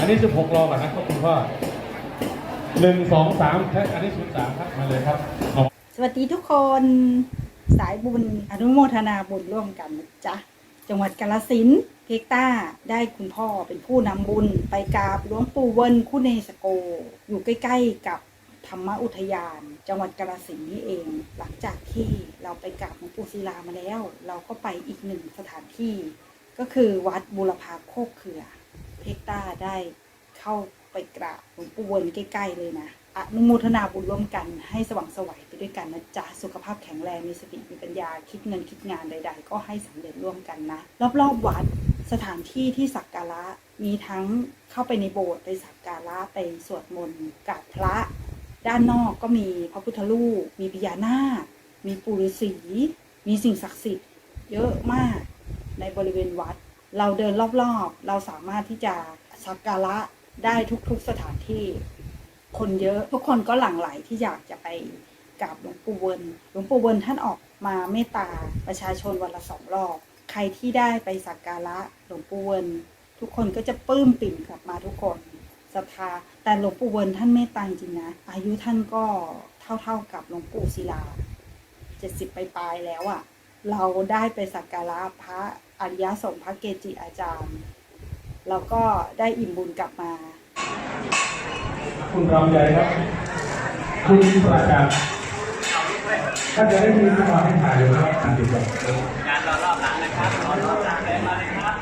อันนี้สิบหกรอก่อนนะครับคุณพ่อหนึ่งสองสามใช่อันนี้ศูนย์สามครับมาเลยครับสวัสดีทุกคนสายบุญอนุโมทนาบุญร่วมกันนะจ๊ะจังหวัดกาลสินเพกต้าได้คุณพ่อเป็นผู้นำบุญไปกราบหลวงปู่เวินคู่เนสโก อยู่ใกล้ ๆ กับธรรมอุทยาน จังหวัดกาลสินนี่เอง หลังจากที่เราไปกราบหลวงปู่ศิลามาแล้ว เราก็ไปอีกหนึ่งสถานที่ ก็คือวัดบุรพาโคกเขือ เพกตาได้เข้าไปกราบหลวงปู่เวินใกล้ๆเลยนะอนุโมทนาบุญร่วมกันให้สว่างไสวัยไปด้วยกันนะจ๊ะสุขภาพแข็งแรงมีสติมีปัญญาคิดเงินคิดงานใด ๆ ก็ให้สำเร็จร่วมกันนะรอบๆวัดสถานที่ที่สักการะมีทั้งเข้าไปในโบสถ์ไปสักการะไปสวดมนต์กราบพระ ด้านนอกก็มีพระพุทธรูปมีพญานาค มีปู่ฤาษีมีสิ่งศักดิ์สิทธิ์เยอะมากในบริเวณวัด เราเดินรอบๆ เราสามารถที่จะสักการะได้ทุกๆสถานที่ คนเยอะทุกคนก็หลั่งไหลที่อยากจะไปกราบหลวงปู่เวินหลวงปู่เวินท่านออกมาเมตตาประชาชนวันละสองรอบ ใครที่ได้ไปสักการะหลวงปู่เวินทุกคนก็จะปลื้มปิ่มกลับมาทุกคนศรัทธาแต่หลวงปู่เวินท่านเมตตาจริงนะ อายุท่านก็เท่าๆกับหลวงปู่ศิลาเจ็ดสิบปลายๆแล้วอะ่ะ เราได้ไปสักการะพระอริยสงฆ์พระเกจิอาจารย์เราก็ได้อิ่มบุญกลับมา คุณรำใหญ่ครับ คุณประจักษ์ถ้าจะได้มีขึ้นมาให้ถ่ายอยู่ครับอันติดกับการรอรอบหลังนะครับรอรอบหลังเลยมาเลยครับ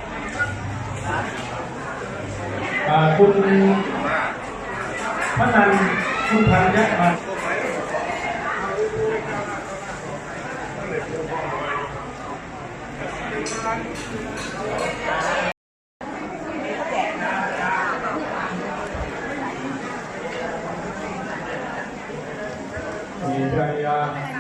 คุณพนันคุณพันยะมา มิจย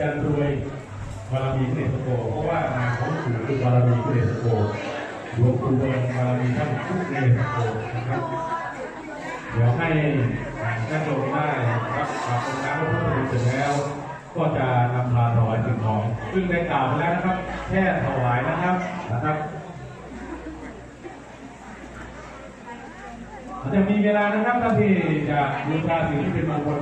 ยันรวยบารมีพระเดชโกเพราะว่างาของปู่คือบารมีพระเดชโกหลวงปู่เบิร์บารมีท่านทุกเดชโกนะครับ เดี๋ยวให้ท่านโยมได้รับกับองค์การพระพุทธรูปเสร็จแล้ว ก็จะนำมาถวายสิ่งของ ซึ่งได้กล่าวไปแล้วนะครับ แค่ถวายนะครับนะครับอาจะมีเวลานะครับท่านที่จะบูชาสิ่งที่เป็นมงคล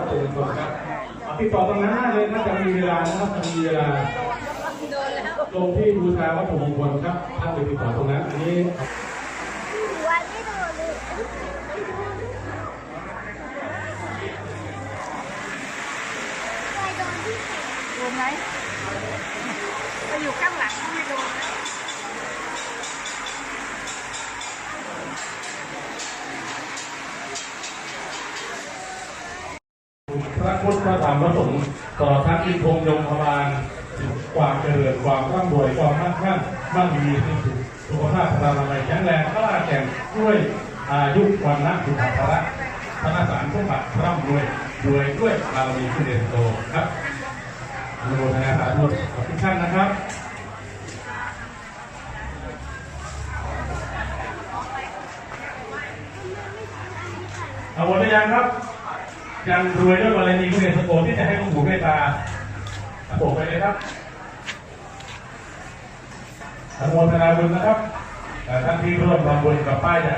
ตรงที่บูชาตัวก่อนครับติดต่อตรงนั้นได้เลยนะจะมีเวลานะครับจะมีเวลาตรงที่บูชาวัตถุมงคลครับท่านไปติดต่อตรงนั้นอันนี้ ธรรมพระสงฆ์ต่อท่านอินทงยงพบาลความเจริญความร่ำรวยความมั่งคั่งมั่งมีสุขภาพพลังอะไรแข็งแรงกล้าแข่งด้วยอายุวันนัะสุขภาระธนสารสมบัติร่ำรวยรวยด้วยบารมีผู้เด่นโตครับอนุโมทนาสาธุขอบคุณท่านนะครับเอาหมดหรือยังครับ ยังรวยด้วยบารมีคุณเดชสโกที่จะให้หลวงปู่เมตตาบอกไปเลยครับอนุโมทนาบุญนะครับแต่ท่านที่ร่วมทำบุญกับป้ายใหญ่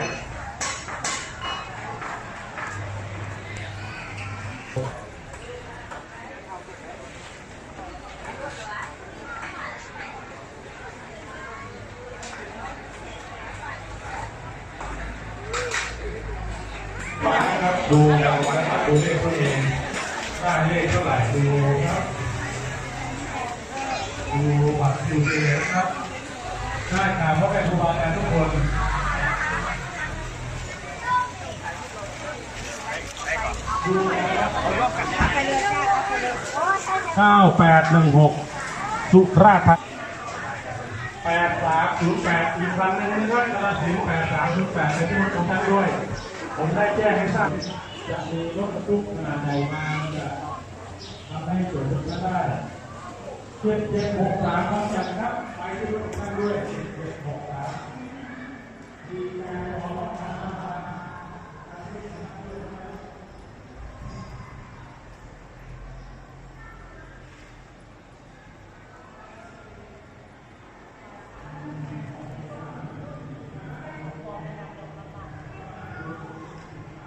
เลขตัวเองได้เลขเท่าไหร่ดูครับดูบัตรดูตัวเองนะครับได้ข่าวพ่อแม่ครูบาอาจารย์ทุกคนดูนะครับเก้าแปดหนึ่งหกสุราษฎร์ธานีแปดสามศูนย์แปดอีกครั้งหนึ่งนะครับกระสินแปดสามศูนย์แปดในที่ตรงนั้นด้วย ผมได้แจ้งให้ทราบ จะมีรถบรรทุกขนาดใหญ่มาจะทำให้เกิดอุบัติเพื่อนเจ็ดเจ็ดหกสามคร้อมกัดครับไปที่รถท่านด้วยเจ็ดเจ็ดหกสามดีงานของเรา จะเอา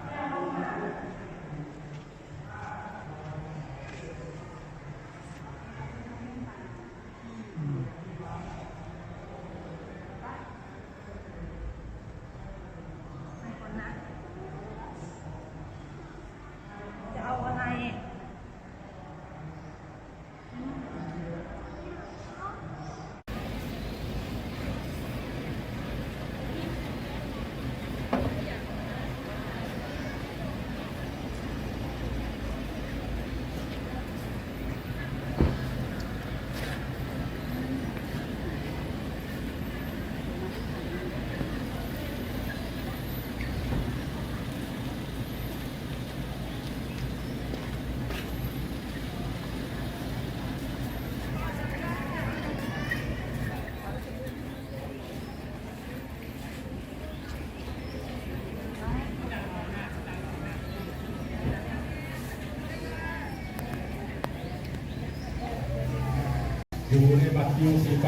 อะไร อยู่ในบัตรยูสีฟ้า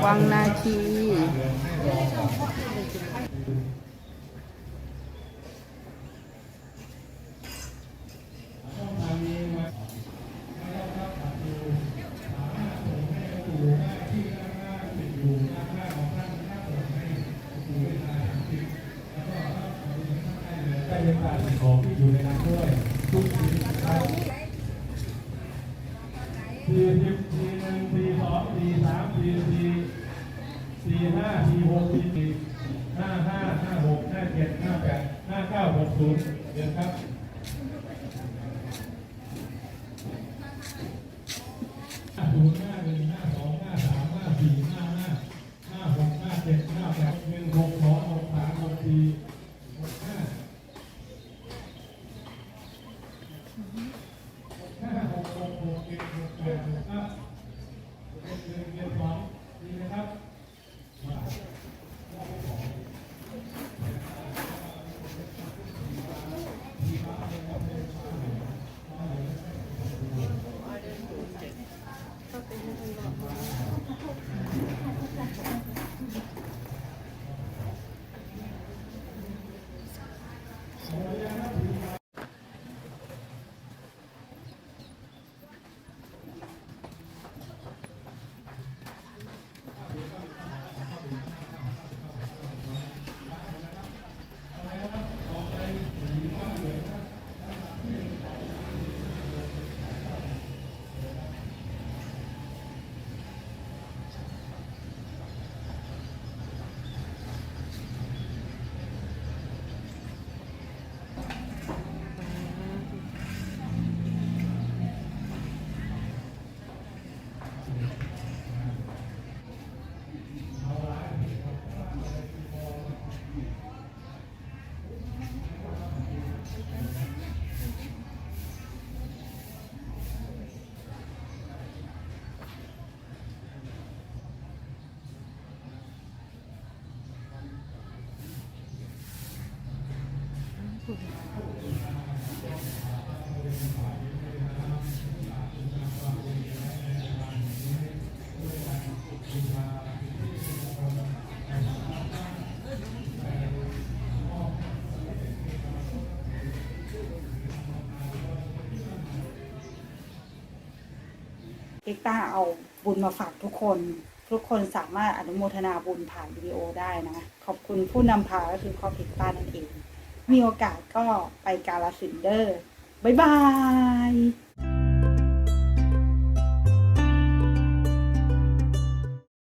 วังนาคีได้เรียนการสิ่งของที่อยู่ในนั้นด้วยทุกสิ่งครับสี่สิบสี่หนึ่งสี่สองสี่สามสี่สี่ สี่ห้าสี่หกสี่สี่ห้าห้าห้าหกห้าเจ็ดห้าแปดห้าเก้าหกศูนย์เดี๋ยวครับ เอ็กต้าเอาบุญมาฝากทุกคน ทุกคนสามารถอนุโมทนาบุญผ่านวิดีโอได้นะ ขอบคุณผู้นำพาก็คือครอบเอ็กต้านั่นเอง มีโอกาสก็ไปกาลาสินเดอร์บ๊ายบาย